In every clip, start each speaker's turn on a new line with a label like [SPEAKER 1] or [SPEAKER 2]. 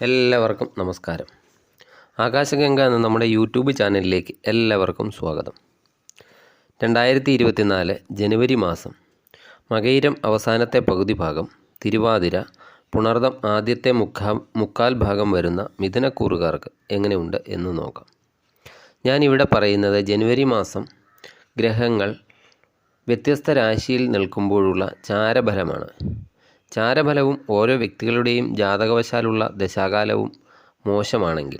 [SPEAKER 1] എല്ലാവർക്കും നമസ്കാരം. ആകാശഗംഗ എന്ന നമ്മുടെ യൂട്യൂബ് ചാനലിലേക്ക് എല്ലാവർക്കും സ്വാഗതം. രണ്ടായിരത്തി ഇരുപത്തിനാല് ജനുവരി മാസം മകയിരം അവസാനത്തെ പകുതി ഭാഗം തിരുവാതിര പുണർദം ആദ്യത്തെ മുക്കാ മുക്കാൽ ഭാഗം വരുന്ന മിഥുനക്കൂറുകാർക്ക് എങ്ങനെയുണ്ട് എന്ന് നോക്കാം. ഞാനിവിടെ പറയുന്നത് ജനുവരി മാസം ഗ്രഹങ്ങൾ വ്യത്യസ്ത രാശിയിൽ നിൽക്കുമ്പോഴുള്ള ചാരഫലമാണ് ചാരഫലവും ഓരോ വ്യക്തികളുടെയും ജാതകവശാലുള്ള ദശാകാലവും മോശമാണെങ്കിൽ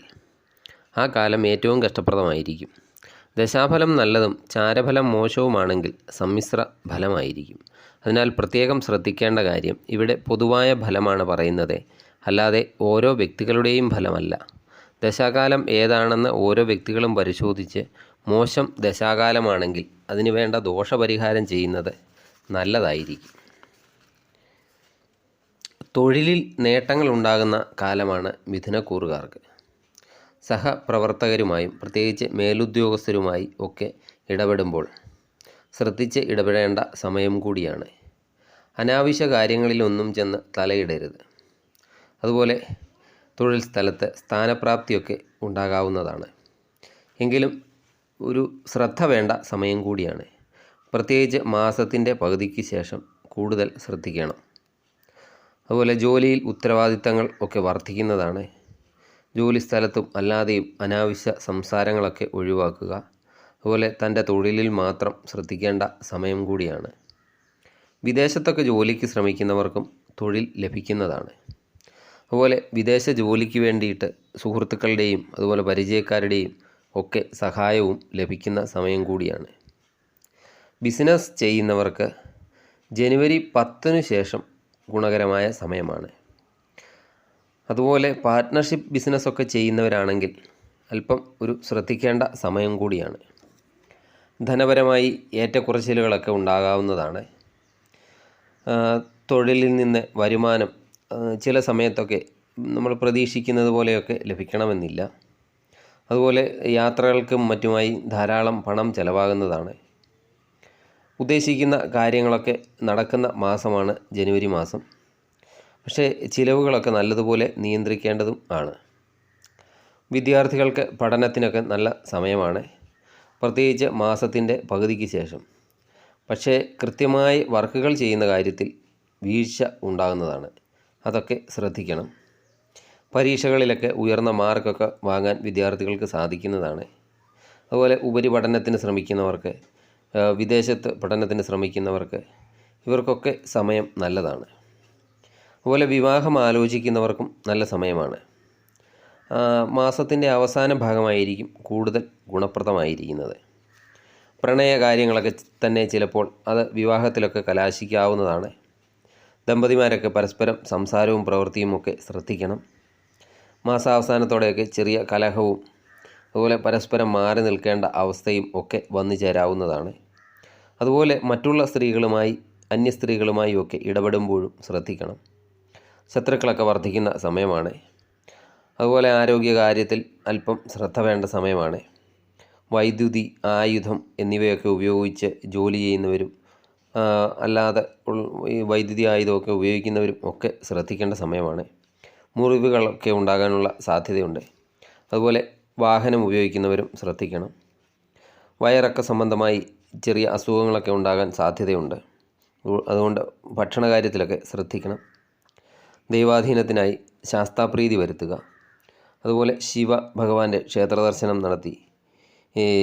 [SPEAKER 1] ആ കാലം ഏറ്റവും കഷ്ടപ്രദമായിരിക്കും. ദശാഫലം നല്ലതും ചാരഫലം മോശവുമാണെങ്കിൽ സമ്മിശ്ര ഫലമായിരിക്കും. അതിനാൽ പ്രത്യേകം ശ്രദ്ധിക്കേണ്ട കാര്യം ഇവിടെ പൊതുവായ ഫലമാണ് പറയുന്നത്. അല്ലാതെ ഓരോ വ്യക്തികളുടെയും ഫലമല്ല. ദശാകാലം ഏതാണെന്ന് ഓരോ വ്യക്തികളും പരിശോധിച്ച് മോശം ദശാകാലമാണെങ്കിൽ അതിനു വേണ്ട ദോഷപരിഹാരം ചെയ്യുന്നത് നല്ലതായിരിക്കും. തൊഴിലിൽ നേട്ടങ്ങൾ ഉണ്ടാകുന്ന കാലമാണ് മിഥുനക്കൂറുകാർക്ക് സഹപ്രവർത്തകരുമായും പ്രത്യേകിച്ച് മേലുദ്യോഗസ്ഥരുമായി ഒക്കെ ഇടപെടുമ്പോൾ ശ്രദ്ധിച്ച് ഇടപെടേണ്ട സമയം കൂടിയാണ്. അനാവശ്യ കാര്യങ്ങളിലൊന്നും ചെന്ന് തലയിടരുത്. അതുപോലെ തൊഴിൽ സ്ഥലത്ത് സ്ഥാനപ്രാപ്തിയൊക്കെ ഉണ്ടാകാവുന്നതാണ്. എങ്കിലും ഒരു ശ്രദ്ധ വേണ്ട സമയം കൂടിയാണ്. പ്രത്യേകിച്ച് മാസത്തിന്റെ പകുതിക്ക് ശേഷം കൂടുതൽ ശ്രദ്ധിക്കണം. അതുപോലെ ജോലിയിൽ ഉത്തരവാദിത്തങ്ങൾ ഒക്കെ വർദ്ധിക്കുന്നതാണ്. ജോലി സ്ഥലത്തും അല്ലാതെയും അനാവശ്യ സംസാരങ്ങളൊക്കെ ഒഴിവാക്കുക. അതുപോലെ തന്റെ തൊഴിലിൽ മാത്രം ശ്രദ്ധിക്കേണ്ട സമയം കൂടിയാണ്. വിദേശത്തൊക്കെ ജോലിക്ക് ശ്രമിക്കുന്നവർക്കും തൊഴിൽ ലഭിക്കുന്നതാണ്. അതുപോലെ വിദേശ ജോലിക്ക് വേണ്ടിയിട്ട് സുഹൃത്തുക്കളുടെയും അതുപോലെ പരിചയക്കാരുടെയും ഒക്കെ സഹായവും ലഭിക്കുന്ന സമയം കൂടിയാണ്. ബിസിനസ് ചെയ്യുന്നവർക്ക് ജനുവരി പത്തിനു ശേഷം ഗുണകരമായ സമയമാണ്. അതുപോലെ പാർട്ട്ണർഷിപ്പ് ബിസിനസ്സൊക്കെ ചെയ്യുന്നവരാണെങ്കിൽ അല്പം ഒരു ശ്രദ്ധിക്കേണ്ട സമയം കൂടിയാണ്. ധനപരമായി ഏറ്റക്കുറച്ചിലുകളൊക്കെ ഉണ്ടാകാവുന്നതാണ്. തൊഴിലിൽ നിന്ന് വരുമാനം ചില സമയത്തൊക്കെ നമ്മൾ പ്രതീക്ഷിക്കുന്നത് പോലെയൊക്കെ ലഭിക്കണമെന്നില്ല. അതുപോലെ യാത്രകൾക്കും മറ്റുമായി ധാരാളം പണം ചിലവാകുന്നതാണ്. ഉദ്ദേശിക്കുന്ന കാര്യങ്ങളൊക്കെ നടക്കുന്ന മാസമാണ് ജനുവരി മാസം. പക്ഷേ ചിലവുകളൊക്കെ നല്ലതുപോലെ നിയന്ത്രിക്കേണ്ടതും ആണ്. വിദ്യാർത്ഥികൾക്ക് പഠനത്തിനൊക്കെ നല്ല സമയമാണ്. പ്രത്യേകിച്ച് മാസത്തിന്റെ പകുതിക്ക് ശേഷം. പക്ഷേ കൃത്യമായി വർക്കുകൾ ചെയ്യുന്ന കാര്യത്തിൽ വീഴ്ച ഉണ്ടാകുന്നതാണ്. അതൊക്കെ ശ്രദ്ധിക്കണം. പരീക്ഷകളിലൊക്കെ ഉയർന്ന മാർക്കൊക്കെ വാങ്ങാൻ വിദ്യാർത്ഥികൾക്ക് സാധിക്കുന്നതാണ്. അതുപോലെ ഉപരിപഠനത്തിന് ശ്രമിക്കുന്നവർക്ക് വിദേശത്ത് പഠനത്തിന് ശ്രമിക്കുന്നവർക്ക് ഇവർക്കൊക്കെ സമയം നല്ലതാണ്. അതുപോലെ വിവാഹം ആലോചിക്കുന്നവർക്കും നല്ല സമയമാണ്. മാസത്തിന്റെ അവസാന ഭാഗമായിരിക്കും കൂടുതൽ ഗുണപ്രദമായിരിക്കുന്നത്. പ്രണയ കാര്യങ്ങളൊക്കെ തന്നെ ചിലപ്പോൾ അത് വിവാഹത്തിലൊക്കെ കലാശിക്കാവുന്നതാണ്. ദമ്പതിമാരൊക്കെ പരസ്പരം സംസാരവും പ്രവൃത്തിയും ഒക്കെ ശ്രദ്ധിക്കണം. മാസാവസാനത്തോടെയൊക്കെ ചെറിയ കലഹവും അതുപോലെ പരസ്പരം മാറി നിൽക്കേണ്ട അവസ്ഥയും ഒക്കെ വന്നു ചേരാവുന്നതാണ്. അതുപോലെ മറ്റുള്ള സ്ത്രീകളുമായി അന്യ സ്ത്രീകളുമായി ഒക്കെ ഇടപെടുമ്പോഴും ശ്രദ്ധിക്കണം. ശത്രുക്കളൊക്കെ വർദ്ധിക്കുന്ന സമയമാണ്. അതുപോലെ ആരോഗ്യകാര്യത്തിൽ അല്പം ശ്രദ്ധ വേണ്ട സമയമാണ്. വൈദ്യുതി ആയുധം എന്നിവയൊക്കെ ഉപയോഗിച്ച് ജോലി ചെയ്യുന്നവരും അല്ലാതെ ഈ വൈദ്യുതി ആയുധമൊക്കെ ഉപയോഗിക്കുന്നവരും ഒക്കെ ശ്രദ്ധിക്കേണ്ട സമയമാണ്. മുറിവുകളൊക്കെ ഉണ്ടാകാനുള്ള സാധ്യതയുണ്ട്. അതുപോലെ വാഹനം ഉപയോഗിക്കുന്നവരും ശ്രദ്ധിക്കണം. വയറൊക്കെ സംബന്ധമായി ചെറിയ അസുഖങ്ങളൊക്കെ ഉണ്ടാകാൻ സാധ്യതയുണ്ട്. അതുകൊണ്ട് ഭക്ഷണ കാര്യത്തിലൊക്കെ ശ്രദ്ധിക്കണം. ദൈവാധീനത്തിനായി ശാസ്താപ്രീതി വരുത്തുക. അതുപോലെ ശിവ ഭഗവാന്റെ ക്ഷേത്ര ദർശനം നടത്തി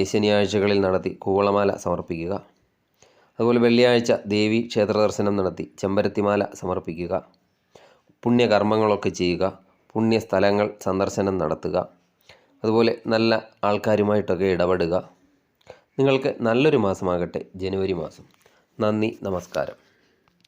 [SPEAKER 1] ശനിയാഴ്ചകളിൽ നടത്തി കൂവളമാല സമർപ്പിക്കുക. അതുപോലെ വെള്ളിയാഴ്ച ദേവി ക്ഷേത്രദർശനം നടത്തി ചെമ്പരത്തിമാല സമർപ്പിക്കുക. പുണ്യകർമ്മങ്ങളൊക്കെ ചെയ്യുക. പുണ്യസ്ഥലങ്ങൾ സന്ദർശനം നടത്തുക. അതുപോലെ നല്ല ആൾക്കാരുമായിട്ടൊക്കെ ഇടപെടുക. നിങ്ങൾക്ക് നല്ലൊരു മാസമാകട്ടെ ജനുവരി മാസം. നന്ദി നമസ്കാരം.